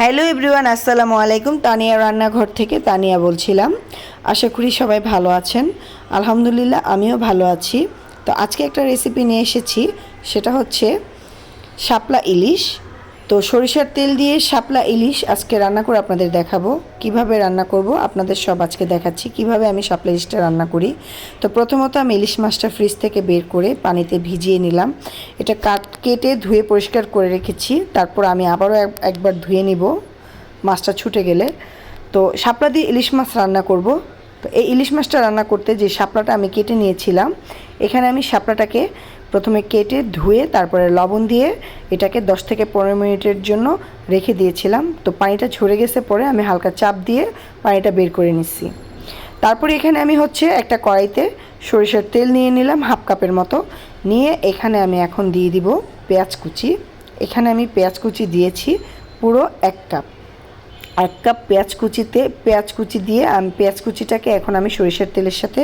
Hello everyone, আসসালামু আলাইকুম। তানিয়া রান্নাঘর থেকে তানিয়া বলছিলাম। আশা করি সবাই ভালো আছেন। আলহামদুলিল্লাহ, আমিও ভালো আছি। তো আজকে একটা রেসিপি নিয়ে এসেছি, সেটা হচ্ছে শাপলা ইলিশ। তো সরিষার তেল দিয়ে শাপলা ইলিশ আজকে রান্না করে আপনাদের দেখাবো। কীভাবে রান্না করব আপনাদের সব আজকে দেখাচ্ছি। কীভাবে আমি শাপলা ইলিশটা রান্না করি। তো প্রথমত আমি ইলিশ মাছটা ফ্রিজ থেকে বের করে পানিতে ভিজিয়ে নিলাম। এটা কাট কেটে ধুয়ে পরিষ্কার করে রেখেছি। তারপর আমি আবারও এক- একবার ধুয়ে নিব। মাছটা ছুটে গেলে। তো শাপলা দিয়ে ইলিশ মাছ রান্না করব। তো এই ইলিশ মাছটা রান্না করতে যে শাপলাটা আমি কেটে নিয়েছিলাম, এখানে আমি শাপলাটাকে প্রথমে কেটে ধুয়ে, তারপরে লবণ দিয়ে এটাকে 10 থেকে পনেরো মিনিটের জন্য রেখে দিয়েছিলাম। তো পানিটা ঝরে গেছে পরে আমি হালকা চাপ দিয়ে পানিটা বের করে নিচ্ছি। তারপরে এখানে আমি হচ্ছে একটা কড়াইতে সরিষার তেল নিয়ে নিলাম, হাফ কাপের মতো। নিয়ে এখানে আমি এখন দিয়ে দিব পেঁয়াজ কুচি। এখানে আমি পেঁয়াজ কুচি দিয়েছি পুরো এক কাপ। এক কাপ পেঁয়াজ কুচিতে, পেঁয়াজ কুচি দিয়ে আমি, পেঁয়াজ কুচিটাকে এখন আমি সরিষার তেলের সাথে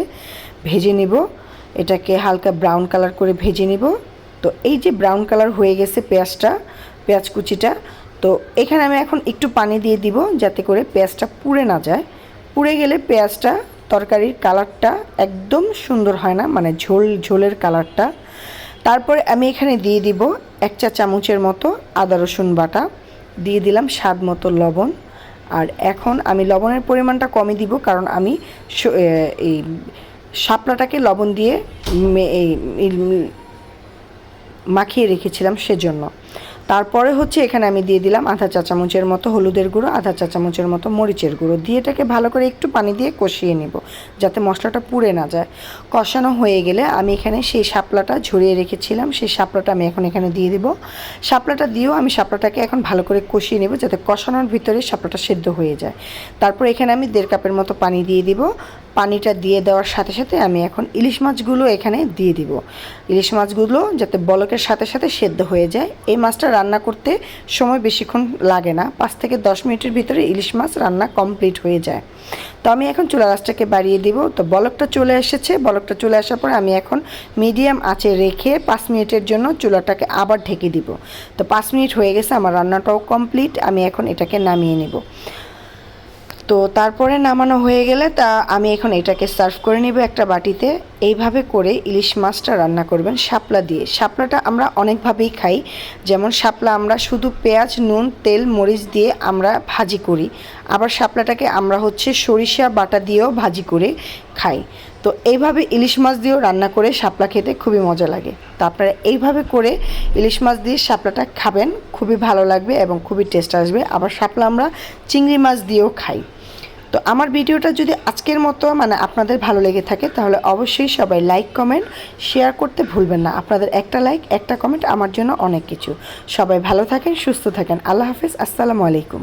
ভেজে নিব। এটাকে হালকা ব্রাউন কালার করে ভেজে নিব। তো এই যে ব্রাউন কালার হয়ে গেছে পেঁয়াজটা, পেঁয়াজ কুচিটা, তো এখানে আমি এখন একটু পানি দিয়ে দিব যাতে করে পেঁয়াজটা পুড়ে না যায়। পুড়ে গেলে পেঁয়াজটা, তরকারির কালারটা একদম সুন্দর হয় না মানে ঝোল, ঝোলের কালারটা তারপরে আমি এখানে দিয়ে দিব এক চা চামচের মতো আদা রসুন বাটা। দিয়ে দিলাম স্বাদ মতো লবণ। আর এখন আমি লবণের পরিমাণটা কমই দিব, কারণ আমি এই শাপলাটাকে লবণ দিয়ে মাখিয়ে রেখেছিলাম সেজন্য। তারপরে হচ্ছে এখানে আমি দিয়ে দিলাম আধা চা চামচের মতো হলুদের গুঁড়ো, আধা চা চামচের মতো মরিচের গুঁড়ো। দিয়ে এটাকে ভালো করে একটু পানি দিয়ে কষিয়ে নেব যাতে মশলাটা পুড়ে না যায়। কষানো হয়ে গেলে আমি এখানে সেই শাপলাটা ঝরিয়ে রেখেছিলাম। সেই শাপলাটা আমি এখন এখানে দিয়ে দিব। শাপলাটা দিয়েও আমি শাপলাটাকে এখন ভালো করে কষিয়ে নেব যাতে কষানোর ভিতরে শাপলাটা সেদ্ধ হয়ে যায়। তারপর এখানে আমি দেড় কাপের মতো পানি দিয়ে দিব। পানিটা দিয়ে দেওয়ার সাথে সাথে আমি এখন ইলিশ মাছগুলো এখানে দিয়ে দিব। ইলিশ মাছগুলো যাতে বলকের সাথে সাথে সেদ্ধ হয়ে যায়। এই মাছটা রান্না করতে সময় বেশিক্ষণ লাগে না। পাঁচ থেকে দশ মিনিটের ভিতরে ইলিশ মাছ রান্না কমপ্লিট হয়ে যায়। তো আমি এখন চুলা গাছটাকে বাড়িয়ে দিব। তো বলকটা চলে এসেছে। বলকটা চলে আসার পর আমি এখন মিডিয়াম আঁচে রেখে পাঁচ মিনিটের জন্য চুলাটাকে আবার ঢেকে দিব। তো পাঁচ মিনিট হয়ে গেছে। আমার রান্নাটাও কমপ্লিট। আমি এখন এটাকে নামিয়ে নেব। তো তারপরে নামানো হয়ে গেলে তা আমি এখন এটাকে সার্ভ করে নিব একটা বাটিতে। এইভাবে করে ইলিশ মাছটা রান্না করবেন শাপলা দিয়ে। শাপলাটা আমরা অনেকভাবেই খাই। যেমন শাপলা আমরা শুধু পেঁয়াজ, নুন, তেল, মরিচ দিয়ে আমরা ভাজি করি। আবার শাপলাটাকে আমরা হচ্ছে সরিষা, বাটা দিয়েও ভাজি করে খাই। তো এইভাবে ইলিশ মাছ দিয়েও রান্না করে শাপলা খেতে খুবই মজা লাগে। তো আপনারা এইভাবে করে ইলিশ মাছ দিয়ে শাপলাটা খাবেন। খুবই ভালো লাগবে এবং খুবই টেস্ট আসবে। আবার শাপলা আমরা চিংড়ি মাছ দিয়েও খাই। তো আমার ভিডিওটা যদি আজকের মতো মানে আপনাদের ভালো লেগে থাকে, তাহলে অবশ্যই সবাই লাইক কমেন্ট শেয়ার করতে ভুলবেন না। আপনাদের একটা লাইক একটা কমেন্ট আমার জন্য অনেক কিছু। সবাই ভালো থাকেন, সুস্থ থাকেন। আল্লাহ হাফিজ, আসসালামু আলাইকুম।